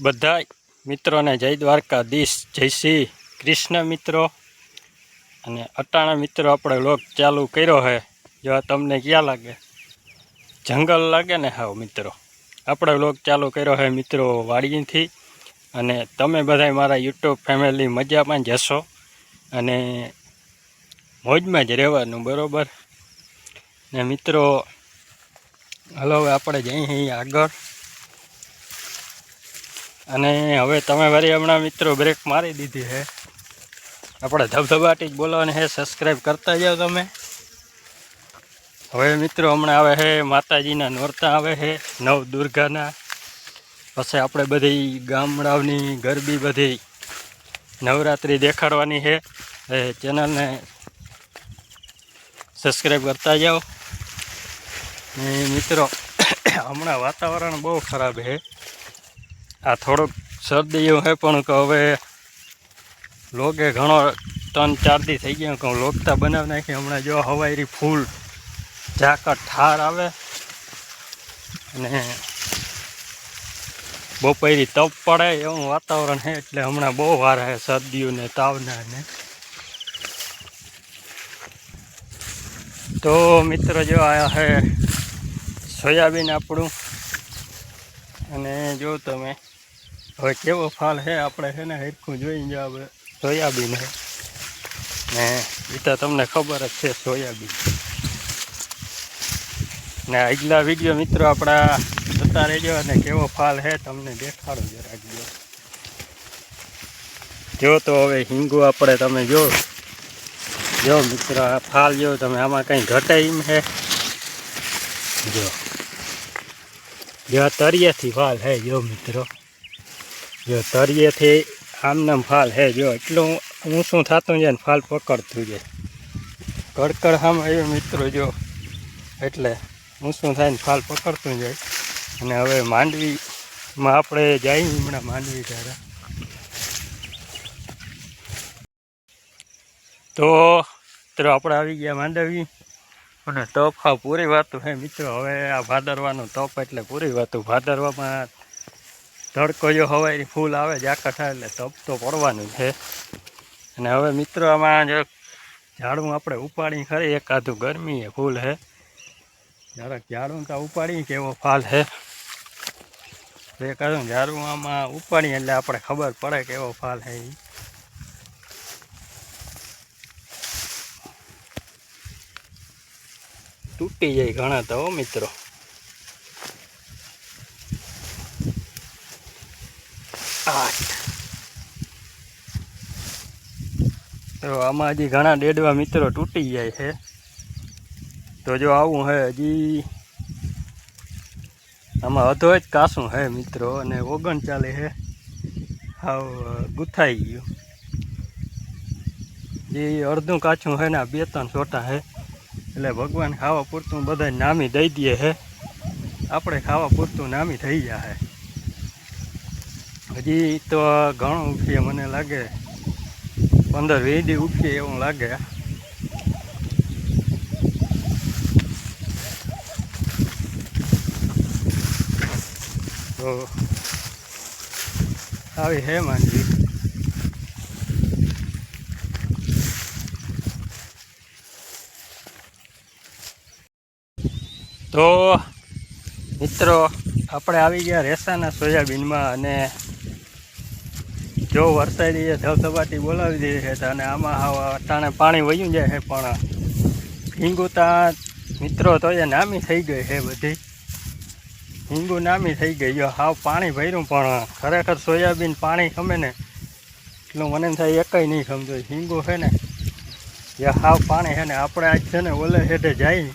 બધા મિત્રોને જય દ્વારકાધીશ, જય શ્રી કૃષ્ણ મિત્રો. અને અટાણા મિત્રો આપણે લોક ચાલુ કર્યો છે જો તમને ક્યાં લાગે? જંગલ લાગે ને હાવ મિત્રો. આપણે લોક ચાલુ કર્યો છે મિત્રો વાડીથી અને તમે બધા મારા યુટ્યુબ ફેમિલી મજામાં જ હશો. અને મોજમાં જ રહેવાનું, બરાબર? ને મિત્રો, હલો, હવે આપણે જઈએ આગળ. અને હવે તમે વળી હમણાં મિત્રો બ્રેક મારી દીધી છે. આપણે ધબધબાટી જ બોલવાની છે. સબસ્ક્રાઈબ કરતા જાઓ તમે. હવે મિત્રો હમણાં આવે છે, માતાજીના નોરતા આવે છે નવ દુર્ગાના પછી આપણે બધી ગામડાઓની ગરબી બધી નવરાત્રિ દેખાડવાની છે. એ ચેનલને સબસ્ક્રાઈબ કરતા જાઓ. મિત્રો, હમણાં વાતાવરણ બહુ ખરાબ છે. આ થોડુંક શરદી એવું છે પણ કે હવે લોકે ઘણો ત્રણ ચાર દી થઈ ગયા કહું લોકતા બનાવી નાખી. હમણાં જો હવાઈરી ફૂલ ઝાકર ઠાર આવે અને બપોરી તપ પડે એવું વાતાવરણ છે એટલે હમણાં બહુ વાર છે શરદીઓને તાવના ને. તો મિત્રો જો આ છે સોયાબીન આપણું. અને જો તમે હવે કેવો ફાલ છે? આપણે છે ને હરખું જોઈને જો આપણે સોયાબીન છે. ને એ તો તમને ખબર જ છે સોયાબીન. ને આગલા વીડિયો મિત્રો આપણા જોતા રહેજો અને કેવો ફાલ છે તમને દેખાડો જરાક જો જો તો હવે હિંગુ આપણે તમે જો જો મિત્રો, આ ફાલ જો તમે આમાં કંઈ ઘટે એમ છે? જો. જો આ તળિયેથી ફાલ હે જો મિત્રો. જો તળિયેથી આમનામ ફાલ હે, જો એટલું ઊંચું થતું જાય ને ફાલ પકડતું જાય કડકડ આમ આવ્યો મિત્રો, જો એટલે ઊંચું થાય ને ફાલ પકડતું જાય અને હવે માંડવીમાં આપણે જઈએ હમણાં માંડવી ત્યારે તો મિત્રો, આપણે આવી ગયા માંડવી. અને તપ હા પૂરી વાતું હે મિત્રો. હવે આ ભાદરવાનું તપ એટલે પૂરી વાતું. ભાદરવામાં તડકો જો હવાઈ ફૂલ આવે જાકા થાય એટલે તપ તો પડવાનું છે. અને હવે મિત્રો, આમાં જો ઝાડું આપણે ઉપાડી ખરી એકાદું ગરમી એ ફૂલ હે જરાક ઝાડું તો ઉપાડી કેવો ફાલ હે એકાદું ઝાડું આમાં ઉપાડી એટલે આપણે ખબર પડે કેવો ફાલ ઈ. તૂટી જાય ઘણા તો મિત્રો. આઠ તો આમાં હજી ઘણા ડેડવા મિત્રો તૂટી જાય છે. તો જો આવું હે હજી આમાં અધો જ કાસું હે મિત્રો, અને ઓગણ ચાલે હે. હાવ ગુથાઈ ગયું. જે અડધું કાચું હે ને બે ત્રણ છોટા હે. એટલે ભગવાન ખાવા પૂરતું બધા નામી દઈ દે હે. આપણે ખાવા પૂરતું નામી થઈ જાય હજી તો ઘણું ઉઠીએ, મને લાગે પંદર વીસ ઉઠીએ એવું લાગે. તો આવી હે માંડવી. તો મિત્રો, આપણે આવી ગયા રેસાના સોયાબીનમાં અને જો વરસાદી ધબધબાટી બોલાવી દે છે અને આમાં અટાણે પાણી વયું જાય છે, પણ હિંગુતા મિત્રો તો એ નામી થઈ ગઈ છે બધી. હિંગુ નામી થઈ ગઈ હાવ પાણી ભર્યું, પણ ખરેખર સોયાબીન પાણી ખમે ને એટલું મને થાય એકય નહીં સમજો હિંગુ છે ને, એ હાવ પાણી છે ને, આપણે આજ છે ને ઓલે હેઠે જાય.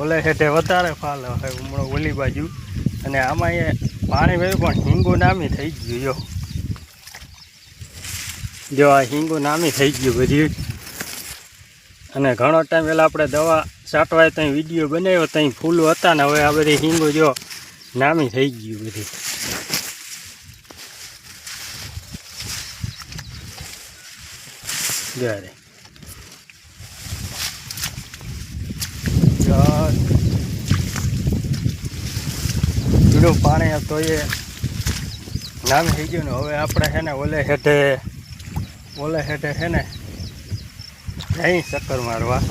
ઓલે હેઠે વધારે ફાલ હોય હમણાં ઓલી બાજુ. અને આમાં એ પાણી ભર્યું, પણ હિંગુ નામી થઈ ગયું જો આ હિંગુ નામી થઈ ગયું બધી. અને ઘણો ટાઈમ પહેલાં આપણે દવા છાંટવાય ત્યાં વીડિયો બનાવ્યો ત્યાં ફૂલો હતા ને હવે આ બધી હિંગુ જો નામી થઈ ગયું બધી. જ્યારે પાણી તો એ નામ થઈ ગયું ને હવે આપણે છે ને ઓલે હેઠે ઓલે હેઠે છે ને જઈ ચક્કર મારવા.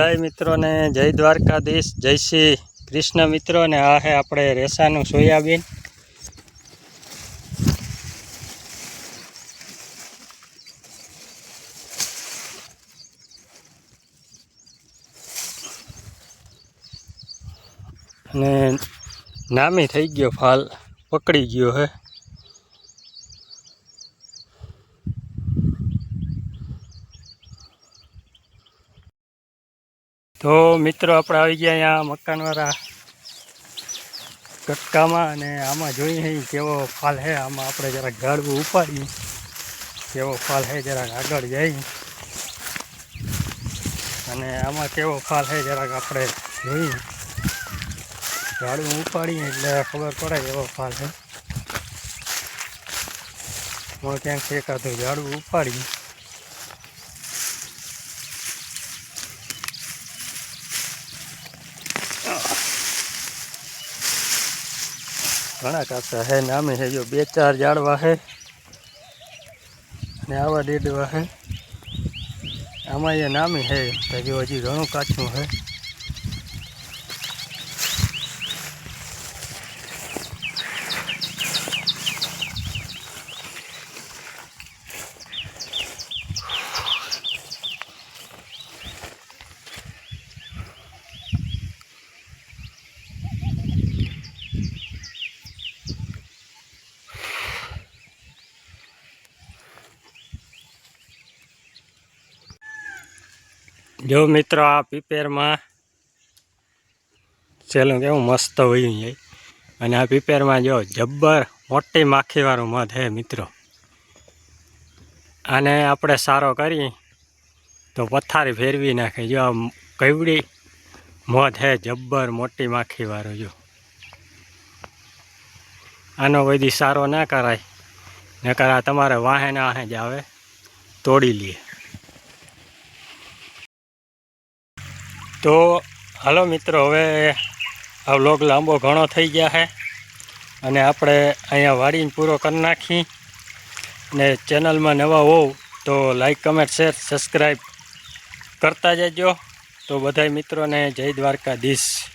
બધાય મિત્રોને જય દ્વારકાધીશ, જય શ્રી કૃષ્ણ મિત્રો ને આ હે આપણે રેસાનું સોયાબીન. અને નામી થઈ ગયો ફાલ, પકડી ગયો હે. તો મિત્રો, આપણે આવી ગયા અહીંયા મકાનવાળા કટકામાં અને આમાં જોઈએ કેવો ફાલ હે આમાં આપણે જરાક ગાડવું ઉપાડીએ. કેવો ફાલ હે જરાક આગળ જઈ અને આમાં કેવો ફાલ હે જરાક આપણે જોઈએ. ગાડવું ઉપાડીએ એટલે ખબર પડે એવો ફાલ છે. હું ક્યાંક એકાદું ઝાડવું ઉપાડીએ. ઘણા કાચા હે નામે હે, જો બે ચાર ઝાડવા હે, ને આવા ડેડવા હે. આમાં એ નામી હે, તો જો હજી ઘણું કાચું હે. જો મિત્રો આ પીપેરમાં ચેલું કેવું મસ્ત વયું જાય અને આ પીપેરમાં જો જબ્બર મોટી માખીવાળું મધ હે મિત્રો. આને આપણે સારો કરી તો પથારી ફેરવી નાખે. જો આ કવડી મધ હે જબ્બર મોટી માખીવાળું જો. આનો બધી સારો ના કરાય. નકર આ તમારે વાહે ના જ આવે. તોડી લે. તો હાલો મિત્રો, હવે આ વ્લોગ લાંબો ઘણો થઈ ગયા છે અને આપણે અહીંયા વાડીને પૂરો કરી નાખી. ને ચેનલમાં નવા હોવ તો લાઈક, કમેન્ટ, શેર, સબસ્ક્રાઈબ કરતા જજો. તો બધાય મિત્રોને જય દ્વારકાધીશ.